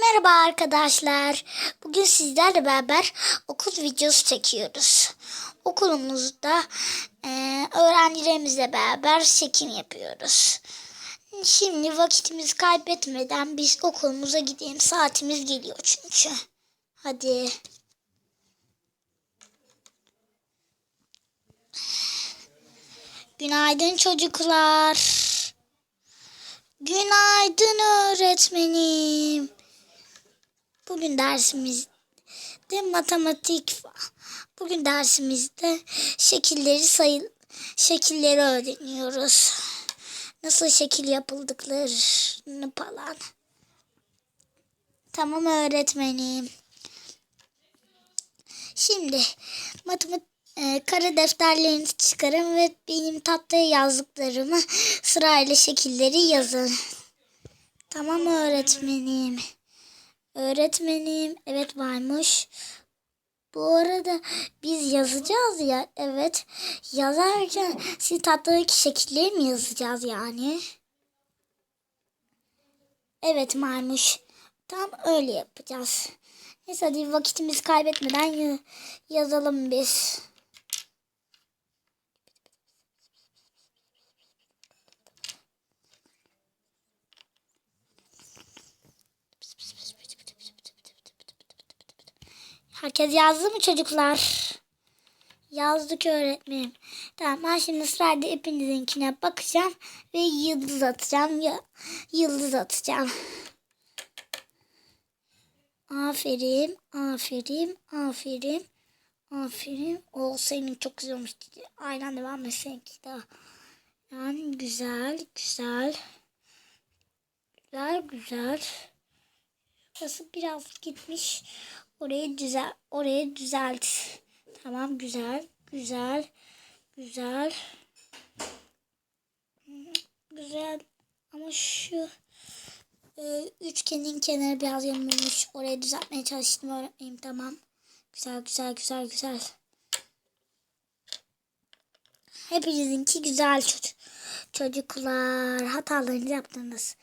Merhaba arkadaşlar. Bugün sizlerle beraber okul videosu çekiyoruz. Okulumuzda e, öğrencilerimizle beraber çekim yapıyoruz. Şimdi vakitimizi kaybetmeden biz okulumuza gidelim. Saatimiz geliyor çünkü. Hadi. Günaydın çocuklar. Günaydın öğretmenim. Bugün dersimizde matematik. Bugün dersimizde şekilleri sayı şekilleri öğreniyoruz. Nasıl şekil yapıldıklarını falan. Tamam öğretmenim. Şimdi matematik e, kara defterlerinizi çıkarın ve benim tahtaya yazdıklarımı sırayla şekilleri yazın. Tamam öğretmenim. Öğretmenim evet varmış. Bu arada biz yazacağız ya evet. Yazarken siz tahtadaki şekilleri mi yazacağız yani? Evet maymuş. Tam öyle yapacağız. Neyse hadi vakitimizi kaybetmeden ya- yazalım biz. Herkes yazdı mı çocuklar? Yazdık öğretmenim. Tamam ben şimdi sırayla hepinizinkine bakacağım ve yıldız atacağım. Ya, yıldız atacağım. Aferin, aferin, aferin, aferin. O senin çok güzel olmuş. Aynen devam et seninki de. Yani güzel, güzel. Güzel, güzel. Burası biraz gitmiş. Orayı düzel, orayı düzelt. Tamam, güzel, güzel, güzel. Güzel. Ama şu e, üçgenin kenarı biraz yamulmuş. Orayı düzeltmeye çalıştım öğretmenim. Tamam. Güzel, güzel, güzel, güzel. Hepinizinki güzel çocuk. Çocuklar hatalarınızı yaptınız.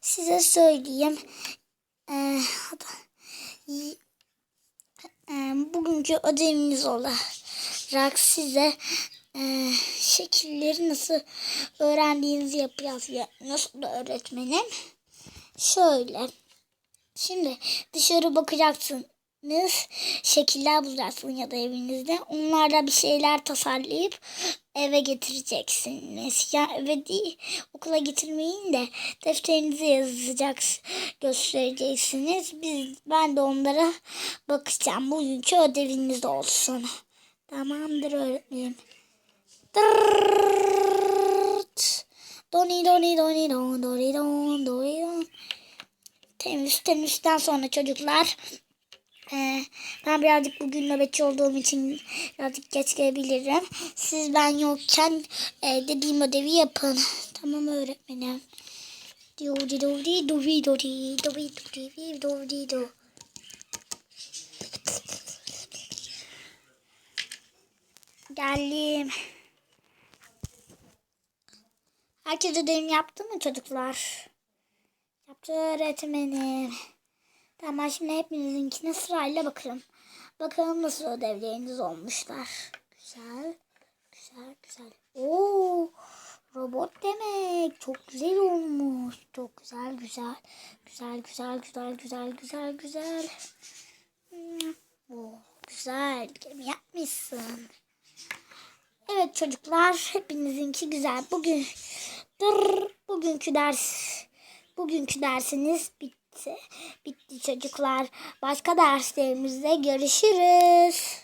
Size söyleyeyim. E, bugünkü ödevimiz olarak size e, şekilleri nasıl öğrendiğinizi yapacağız. Ya, nasıl öğretmenim? Şöyle. Şimdi dışarı bakacaksınız. Şekiller bulacaksınız ya da evinizde. Onlarla bir şeyler tasarlayıp eve getireceksiniz. Ya eve değil okula getirmeyin de defterinize yazacaksınız, göstereceksiniz. Biz, ben de onlara bakacağım. Bugünkü ödeviniz olsun. Tamamdır öğretmenim. Dırrrrt. Doni doni doni don doni don doni don. Temiz temizden sonra çocuklar ee, ben birazcık bugün nöbetçi olduğum için birazcık geç gelebilirim. Siz ben yokken e, dediğim ödevi yapın. Tamam öğretmenim. Dovdi dovdi dovi dovdi dovi dovdi dovdi do. Geldim. Herkes ödevini yaptı mı çocuklar? Yaptı öğretmenim. Tamam şimdi hepinizinkine sırayla bakalım. Bakalım nasıl ödevleriniz olmuşlar. Güzel. Güzel güzel. Oo, robot demek. Çok güzel olmuş. Çok güzel güzel. Güzel güzel güzel güzel güzel güzel. Hmm, Oo, güzel. Gemi yapmışsın. Evet çocuklar hepinizinki güzel. Bugün bugünkü ders bugünkü dersiniz bitti. Bitti çocuklar. Başka derslerimizde görüşürüz.